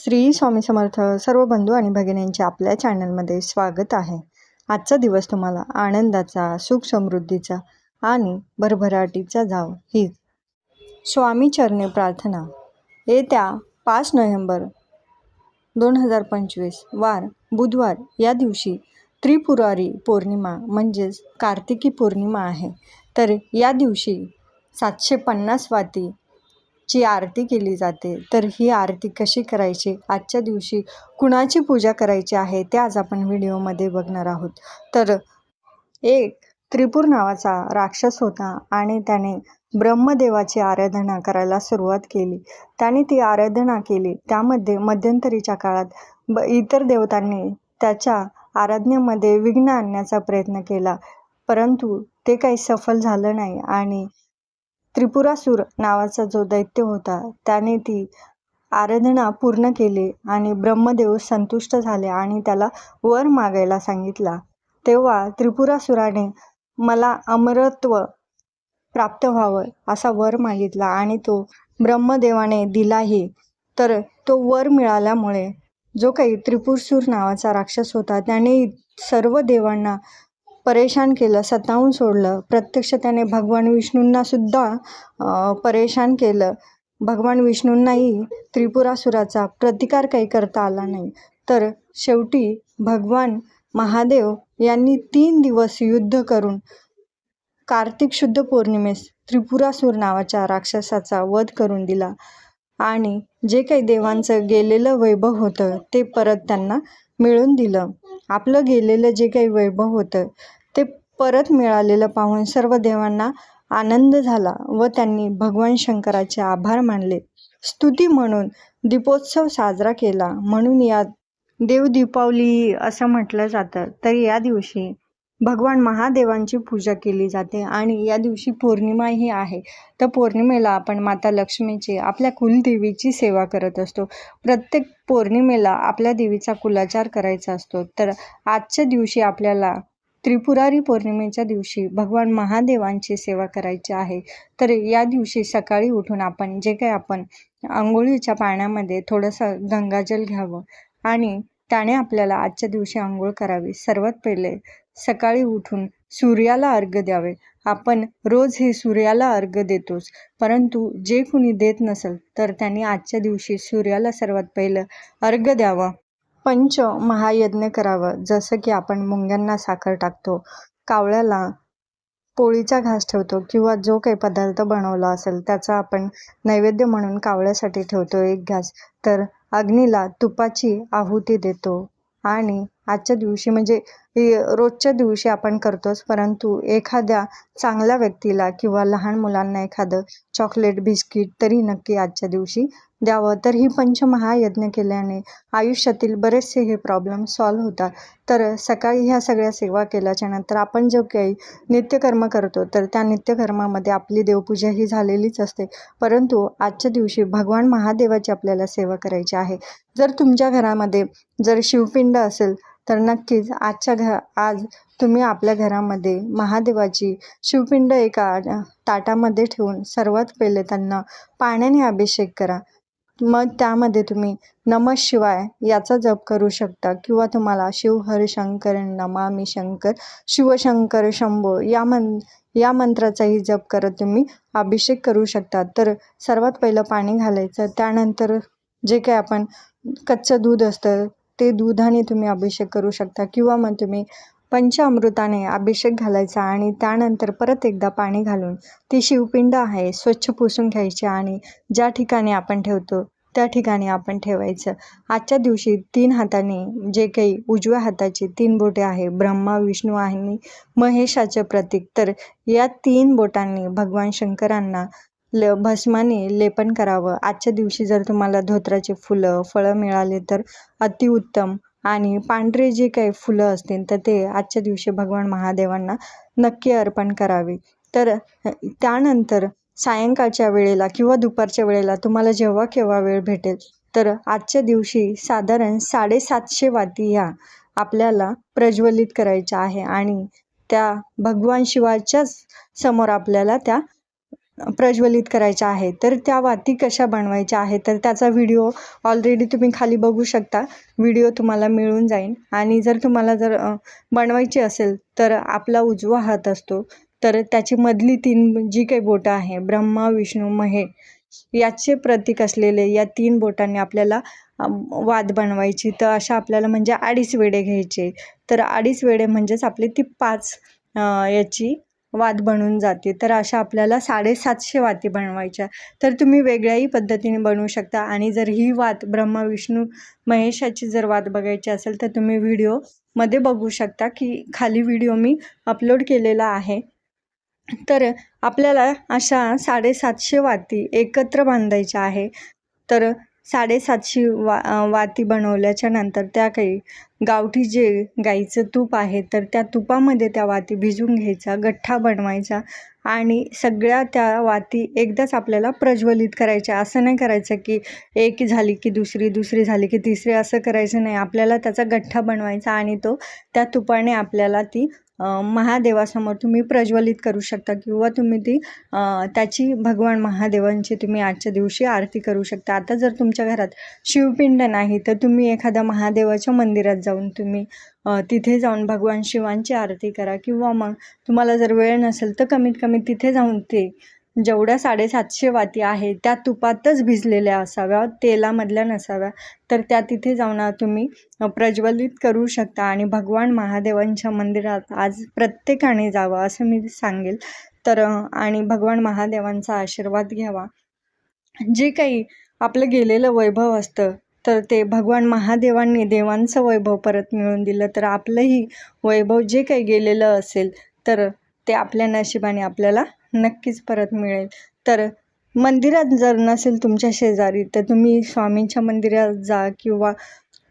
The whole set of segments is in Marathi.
श्री स्वामी समर्थ सर्व बंधू आणि भगिनींचे आपल्या चॅनलमध्ये स्वागत आहे. आजचा दिवस तुम्हाला आनंदाचा सुख समृद्धीचा आणि भरभराटीचा जाव. ही स्वामी चरणे प्रार्थना येत्या पाच नोव्हेंबर दोन हजार पंचवीस वार बुधवार या दिवशी त्रिपुरारी पौर्णिमा म्हणजेच कार्तिकी पौर्णिमा आहे. तर या दिवशी सातशे पन्नास वाती ची आरती केली जाते तर ही आरती कशी करायची? आजच्या दिवशी कुणाची पूजा करायची आहे ते आज आपण व्हिडिओमध्ये बघणार आहोत. तर एक त्रिपूर नावाचा राक्षस होता आणि त्याने ब्रह्मदेवाची आराधना करायला सुरुवात केली. त्याने ती आराधना केली. त्यामध्ये मध्यंतरीच्या काळात ब इतर देवतांनी त्याच्या आराधनेमध्ये विघ्न आणण्याचा प्रयत्न केला. परंतु ते काही सफल झालं नाही आणि त्रिपुरासूर नावाचा जो दैत्य होता त्याने ती आराधना पूर्ण केली आणि ब्रह्मदेव संतुष्ट झाले आणि त्याला वर मागायला सांगितला. तेव्हा त्रिपुरासुराने मला अमरत्व प्राप्त व्हावं असा वर मागितला आणि तो ब्रह्मदेवाने दिलाही. तर तो वर मिळाल्यामुळे जो काही त्रिपुरसूर नावाचा राक्षस होता त्याने सर्व देवांना परेशान केलं सतावून सोडलं. प्रत्यक्ष त्याने भगवान विष्णूंना सुद्धा परेशान केलं. भगवान विष्णूंनाही त्रिपुरासुराचा प्रतिकार काही करता आला नाही. तर शेवटी भगवान महादेव यांनी तीन दिवस युद्ध करून कार्तिक शुद्ध पौर्णिमेस त्रिपुरासूर नावाच्या राक्षसाचा वध करून दिला. आणि जे काही देवांचं गेलेलं वैभव होतं ते परत त्यांना मिळून दिलं. आपलं गेलेलं जे काही वैभव होतं परत मिळालेलं पाहून सर्व देवांना आनंद झाला व त्यांनी भगवान शंकराचे आभार मानले. स्तुती म्हणून दीपोत्सव साजरा केला. म्हणून या देव दीपावली असं म्हटलं जातं. तर या दिवशी भगवान महादेवांची पूजा केली जाते आणि या दिवशी पौर्णिमा ही आहे. तर पौर्णिमेला आपण माता लक्ष्मीची आपल्या कुलदेवीची सेवा करत असतो. प्रत्येक पौर्णिमेला आपल्या देवीचा कुलाचार करायचा असतो. तर आजच्या दिवशी आपल्याला त्रिपुरारी पौर्णिमेच्या दिवशी भगवान महादेवांची सेवा करायची आहे. तर या दिवशी सकाळी उठून आपण जे काही आपण आंघोळीच्या पाण्यामध्ये थोडंसं गंगाजल घ्यावं आणि त्याने आपल्याला आजच्या दिवशी आंघोळ करावी. सर्वात पहिले सकाळी उठून सूर्याला अर्घ द्यावे. आपण रोज हे सूर्याला अर्घ देतोच परंतु जे कुणी देत नसेल तर त्यांनी आजच्या दिवशी सूर्याला सर्वात पहिलं अर्घ द्यावं. पंच महायज्ञ करावं जसं की आपण मुंग्यांना साखर टाकतो कावळ्याला पोळीचा घास ठेवतो किंवा जो काही पदार्थ बनवला असेल त्याचा आपण नैवेद्य म्हणून कावळ्यासाठी ठेवतो एक घास तर अग्नीला तुपाची आहुती देतो. आणि आजच्या दिवशी म्हणजे रोजच्या दिवशी आपण करतोच परंतु एखाद्या चांगल्या व्यक्तीला किंवा लहान मुलांना एखादं चॉकलेट बिस्किट तरी नक्की आजच्या दिवशी द्यावं. तर ही पंचमहायज्ञ केल्याने आयुष्यातील बरेचसे हे प्रॉब्लेम सॉल्व्ह होतात. तर सकाळी ह्या सगळ्या सेवा केल्याच्यानंतर आपण जो काही नित्यकर्म करतो तर त्या नित्यकर्मामध्ये आपली देवपूजा ही झालेलीच असते. परंतु आजच्या दिवशी भगवान महादेवाची आपल्याला सेवा करायची आहे. जर तुमच्या घरामध्ये जर शिवपिंड असेल तर नक्कीच आजच्या घ आज तुम्ही आपल्या घरामध्ये महादेवाची शिवपिंड एका ताटामध्ये ठेवून सर्वात पहिले त्यांना पाण्याने अभिषेक करा. मग त्यामध्ये तुम्ही नम शिवाय याचा जप करू शकता किंवा तुम्हाला शिव हर शंकर नमामी शंकर शिवशंकर शंभो या मन या मंत्राचाही जप करत तुम्ही अभिषेक करू शकता. तर सर्वात पहिलं पाणी घालायचं. त्यानंतर जे काही आपण कच्चं दूध असतं ते दुधाने तुम्ही अभिषेक करू शकता किंवा मग तुम्ही पंचामृताने अभिषेक घालायचा आणि त्यानंतर परत एकदा पाणी घालून ती शिवपिंड आहे स्वच्छ पुसून घ्यायची आणि ज्या ठिकाणी आपण ठेवतो त्या ठिकाणी आपण ठेवायचं. आजच्या दिवशी तीन हाताने जे काही उजव्या हाताची तीन बोटे आहे ब्रह्मा विष्णू आणि महेशाचं प्रतीक तर या तीन बोटांनी भगवान शंकरांना ल भस्माने लेपन करावं. आजच्या दिवशी जर तुम्हाला धोत्राचे फुलं फळं मिळाले तर अतिउत्तम आणि पांढरे जे काही फुलं असतील तर ते आजच्या दिवशी भगवान महादेवांना नक्की अर्पण करावे. तर त्यानंतर सायंकाळच्या वेळेला किंवा दुपारच्या वेळेला तुम्हाला जेव्हा केव्हा वेळ भेटेल तर आजच्या दिवशी साधारण साडेसातशे वाती ह्या आपल्याला प्रज्वलित करायच्या आहे आणि त्या भगवान शिवाच्याच समोर आपल्याला त्या प्रज्वलित करायच्या आहेत तर त्या वाती कशा बनवायच्या आहेत? तर त्याचा व्हिडिओ ऑलरेडी तुम्ही खाली बघू शकता. व्हिडिओ तुम्हाला मिळून जाईल. आणि जर तुम्हाला जर बनवायची असेल तर आपला उजवा हात असतो. तर त्याची मधली तीन जी काही बोटं आहे ब्रह्मा विष्णू महे याचे प्रतीक असलेले या तीन बोटांनी आपल्याला वाद बनवायची. तर अशा आपल्याला म्हणजे अडीच वेडे घ्यायचे. तर अडीच वेडे म्हणजेच आपली ती पाच याची वात बनून जाते तर अशा आपल्याला साडेसातशे वाती बनवायच्या तर तुम्ही वेगळ्याही पद्धतीने बनवू शकता. आणि जर ही वात ब्रह्मा विष्णू महेशाची जर वात बघायची असेल तर तुम्ही व्हिडिओमध्ये बघू शकता की खाली व्हिडिओ मी अपलोड केलेला आहे. तर आपल्याला अशा साडेसातशे वाती एकत्र बांधायच्या आहे. तर साडेसातशे वा वाती बनवल्याच्या नंतर त्या काही गावठी जे गाईचं तूप आहे तर त्या तुपामध्ये त्या वाती भिजून घ्यायचा गठ्ठा बनवायचा आणि सगळ्या त्या वाती एकदाच आपल्याला प्रज्वलित करायच्या. असं नाही करायचं की एक झाली की दुसरी दुसरी झाली की तिसरी असं करायचं नाही. आपल्याला त्याचा गठ्ठा बनवायचा आणि तो त्या तुपाने आपल्याला ती महादेवासमोर तुम्ही प्रज्वलित करू शकता किंवा तुम्ही ती त्याची भगवान महादेवांची तुम्ही आजच्या दिवशी आरती करू शकता. आता जर तुमच्या घरात शिवपिंड नाही तर तुम्ही एखाद्या महादेवाच्या मंदिरात जाऊन तुम्ही तिथे जाऊन भगवान शिवांची आरती करा किंवा मग तुम्हाला जर वेळ नसेल तर कमीत कमी तिथे जाऊन ते जेवढ्या साडेसातशे वाती आहे त्या तुपातच भिजलेल्या असाव्या तेलामधल्या नसाव्या. तर त्या तिथे जाऊन तुम्ही प्रज्वलित करू शकता आणि भगवान महादेवांच्या मंदिरात आज प्रत्येकाने जावं असं मी सांगेल. तर आणि भगवान महादेवांचा आशीर्वाद घ्यावा. जे काही आपलं गेलेलं वैभव असतं तर ते भगवान महादेवांनी देवांचं वैभव परत मिळवून दिलं तर आपलंही वैभव जे काही गेलेलं असेल तर ते आपल्या नशिबाने आपल्याला नक्कीच परत मिळेल. तर मंदिरात जर नसेल तुमच्या शेजारी तर तुम्ही स्वामींच्या मंदिरात जा किंवा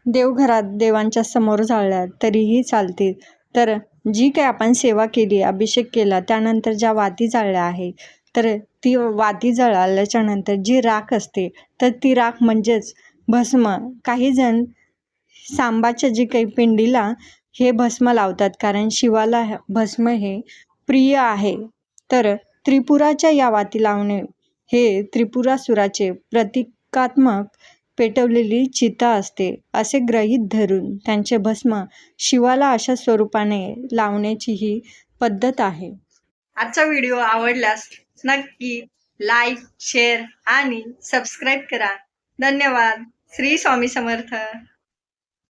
देवघरात देवांच्या समोर जाळल्या तरीही चालतील. तर जी काही आपण सेवा केली अभिषेक केला त्यानंतर ज्या वाती जाळल्या आहे तर ती वाती जळाल्याच्या नंतर जी राख असते तर ती राख म्हणजेच भस्म. काही जण सांबाच्या जी काही पिंडीला हे भस्म लावतात कारण शिवाला भस्म हे प्रिय आहे. तर त्रिपुराच्या या वाती लावणे हे त्रिपुरासुराचे प्रतिकात्मक पेटवलेली चिता असते असे ग्रहीत धरून त्यांचे भस्म शिवाला अशा स्वरूपाने लावण्याची ही पद्धत आहे. आजचा व्हिडिओ आवडल्यास नक्की लाईक शेअर आणि सबस्क्राईब करा. धन्यवाद. श्री स्वामी समर्थ.